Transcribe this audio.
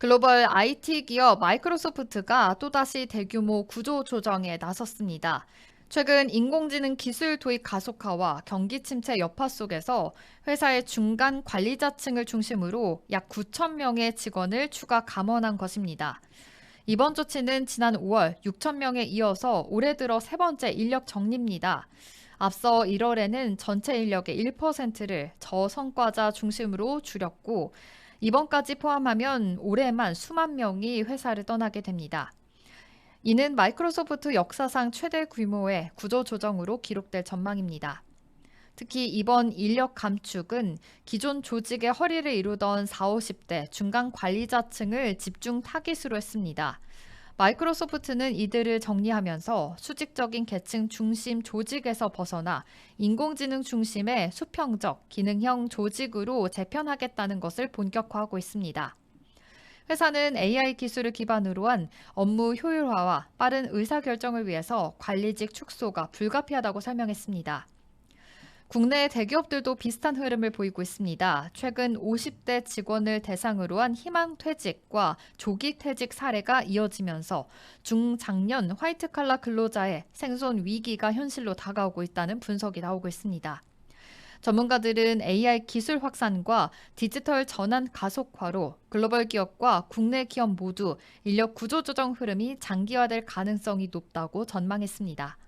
글로벌 IT 기업 마이크로소프트가 또다시 대규모 구조 조정에 나섰습니다. 최근 인공지능 기술 도입 가속화와 경기 침체 여파 속에서 회사의 중간 관리자층을 중심으로 약 9천 명의 직원을 추가 감원한 것입니다. 이번 조치는 지난 5월 6천 명에 이어서 올해 들어 세 번째 인력 정리입니다. 앞서 1월에는 전체 인력의 1%를 저성과자 중심으로 줄였고 이번까지 포함하면 올해만 수만 명이 회사를 떠나게 됩니다. 이는 마이크로소프트 역사상 최대 규모의 구조 조정으로 기록될 전망입니다. 특히 이번 인력 감축은 기존 조직의 허리를 이루던 40, 50대 중간 관리자층을 집중 타깃으로 했습니다. 마이크로소프트는 이들을 정리하면서 수직적인 계층 중심 조직에서 벗어나 인공지능 중심의 수평적 기능형 조직으로 재편하겠다는 것을 본격화하고 있습니다. 회사는 AI 기술을 기반으로 한 업무 효율화와 빠른 의사결정을 위해서 관리직 축소가 불가피하다고 설명했습니다. 국내 대기업들도 비슷한 흐름을 보이고 있습니다. 최근 50대 직원을 대상으로 한 희망 퇴직과 조기 퇴직 사례가 이어지면서 중장년 화이트 칼라 근로자의 생존 위기가 현실로 다가오고 있다는 분석이 나오고 있습니다. 전문가들은 AI 기술 확산과 디지털 전환 가속화로 글로벌 기업과 국내 기업 모두 인력 구조 조정 흐름이 장기화될 가능성이 높다고 전망했습니다.